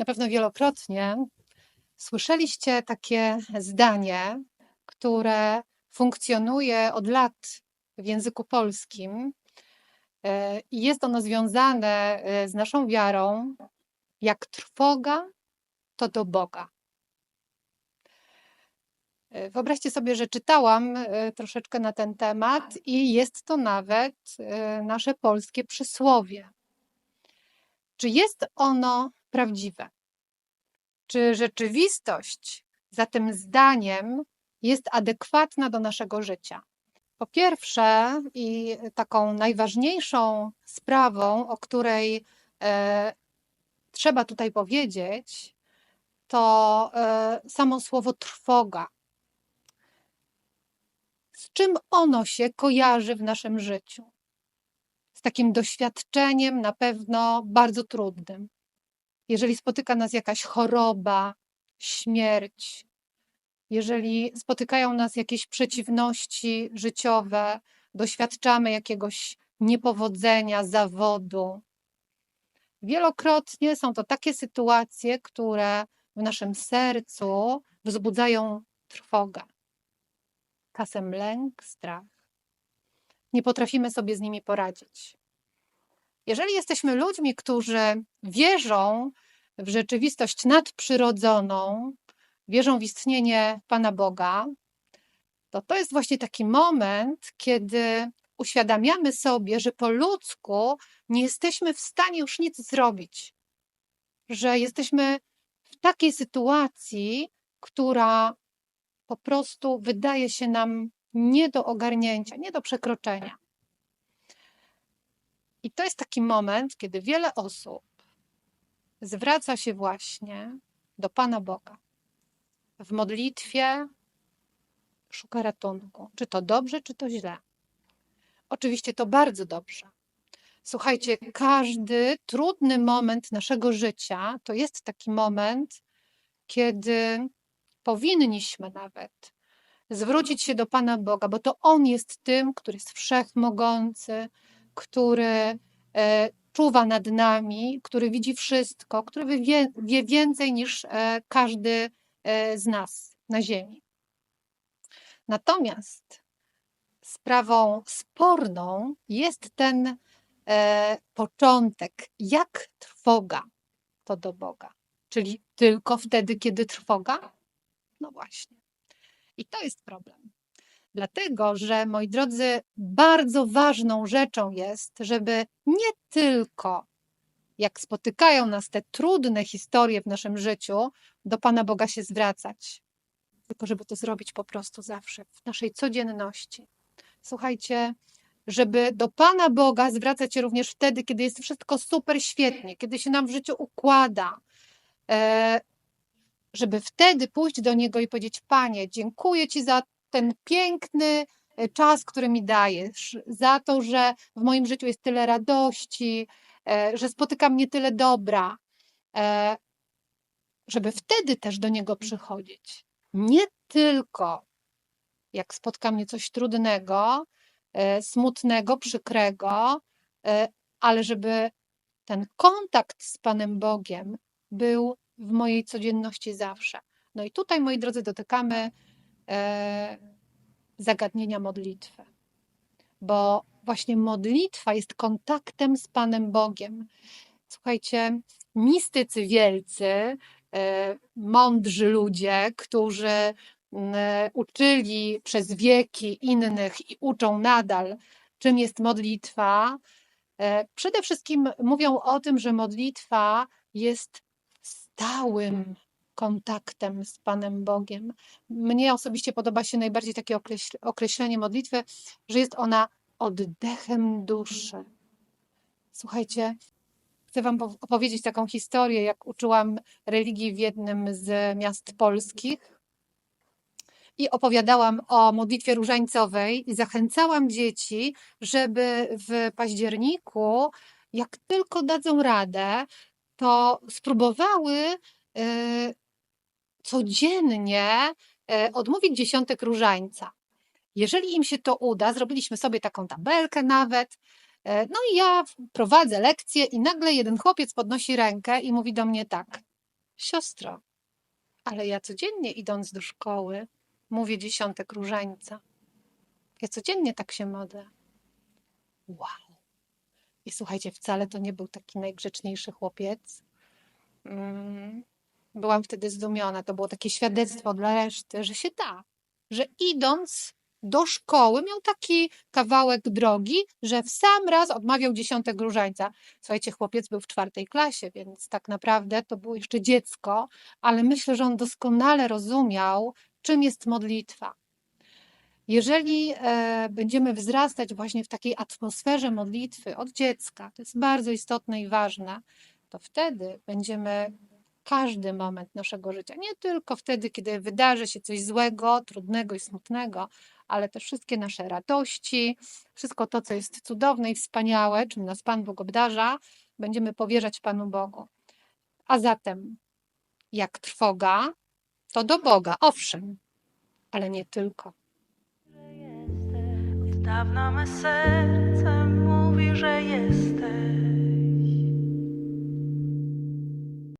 Na pewno wielokrotnie słyszeliście takie zdanie, które funkcjonuje od lat w języku polskim e, i jest ono związane e, z naszą wiarą. Jak trwoga, to do Boga. E, Wyobraźcie sobie, że czytałam troszeczkę na ten temat i jest to nawet nasze polskie przysłowie. Czy jest ono prawdziwe? Czy rzeczywistość za tym zdaniem jest adekwatna do naszego życia? Po pierwsze, i taką najważniejszą sprawą, o której e, trzeba tutaj powiedzieć, to e, samo słowo trwoga. Z czym ono się kojarzy w naszym życiu? Z takim doświadczeniem na pewno bardzo trudnym. Jeżeli spotyka nas jakaś choroba, śmierć, jeżeli spotykają nas jakieś przeciwności życiowe, doświadczamy jakiegoś niepowodzenia, zawodu. Wielokrotnie są to takie sytuacje, które w naszym sercu wzbudzają trwogę, czasem lęk, strach. Nie potrafimy sobie z nimi poradzić. Jeżeli jesteśmy ludźmi, którzy wierzą w rzeczywistość nadprzyrodzoną, wierzą w istnienie Pana Boga, to to jest właśnie taki moment, kiedy uświadamiamy sobie, że po ludzku nie jesteśmy w stanie już nic zrobić, że jesteśmy w takiej sytuacji, która po prostu wydaje się nam nie do ogarnięcia, nie do przekroczenia. I to jest taki moment, kiedy wiele osób zwraca się właśnie do Pana Boga. W modlitwie szuka ratunku. Czy to dobrze, czy to źle? Oczywiście to bardzo dobrze. Słuchajcie, każdy trudny moment naszego życia to jest taki moment, kiedy powinniśmy nawet zwrócić się do Pana Boga, bo to On jest tym, który jest wszechmogący, który e, czuwa nad nami, który widzi wszystko, który wie, wie więcej niż e, każdy e, z nas na Ziemi. Natomiast sprawą sporną jest ten początek, jak trwoga to do Boga. Czyli tylko wtedy, kiedy trwoga? No właśnie. I to jest problem. Dlatego, że moi drodzy, bardzo ważną rzeczą jest, żeby nie tylko jak spotykają nas te trudne historie w naszym życiu, do Pana Boga się zwracać, tylko żeby to zrobić po prostu zawsze, w naszej codzienności. Słuchajcie, żeby do Pana Boga zwracać się również wtedy, kiedy jest wszystko super świetnie, kiedy się nam w życiu układa, e, żeby wtedy pójść do Niego i powiedzieć: Panie, dziękuję Ci za ten piękny e, czas, który mi dajesz, za to, że w moim życiu jest tyle radości, e, że spotyka mnie tyle dobra, e, żeby wtedy też do Niego przychodzić. Nie tylko jak spotka mnie coś trudnego, smutnego, przykrego, ale żeby ten kontakt z Panem Bogiem był w mojej codzienności zawsze. No i tutaj, moi drodzy, dotykamy zagadnienia modlitwy, bo właśnie modlitwa jest kontaktem z Panem Bogiem. Słuchajcie, mistycy wielcy, e, mądrzy ludzie, którzy uczyli przez wieki innych i uczą nadal, czym jest modlitwa, e, przede wszystkim mówią o tym, że modlitwa jest stałym kontaktem z Panem Bogiem. Mnie osobiście podoba się najbardziej takie określenie modlitwy, że jest ona oddechem duszy. Słuchajcie, chcę Wam opowiedzieć taką historię, jak uczyłam religii w jednym z miast polskich. I opowiadałam o modlitwie różańcowej i zachęcałam dzieci, żeby w październiku, jak tylko dadzą radę, to spróbowały e, codziennie e, odmówić dziesiątek różańca. Jeżeli im się to uda, zrobiliśmy sobie taką tabelkę nawet. E, no i ja prowadzę lekcję i nagle jeden chłopiec podnosi rękę i mówi do mnie tak. Siostro, ale ja codziennie idąc do szkoły mówię dziesiątek różańca. Ja codziennie tak się modlę. Wow. I słuchajcie, wcale to nie był taki najgrzeczniejszy chłopiec. Mm, Byłam wtedy zdumiona. To było takie świadectwo dla reszty, że się da. Że idąc do szkoły miał taki kawałek drogi, że w sam raz odmawiał dziesiątek różańca. Słuchajcie, chłopiec był w czwartej klasie, więc tak naprawdę to było jeszcze dziecko, ale myślę, że on doskonale rozumiał, czym jest modlitwa. Jeżeli e, będziemy wzrastać właśnie w takiej atmosferze modlitwy od dziecka, to jest bardzo istotne i ważne, to wtedy będziemy każdy moment naszego życia, nie tylko wtedy, kiedy wydarzy się coś złego, trudnego i smutnego, ale też wszystkie nasze radości, wszystko to, co jest cudowne i wspaniałe, czym nas Pan Bóg obdarza, będziemy powierzać Panu Bogu. A zatem, jak trwoga, to do Boga, owszem, ale nie tylko. Od dawna me serce mówi, że jest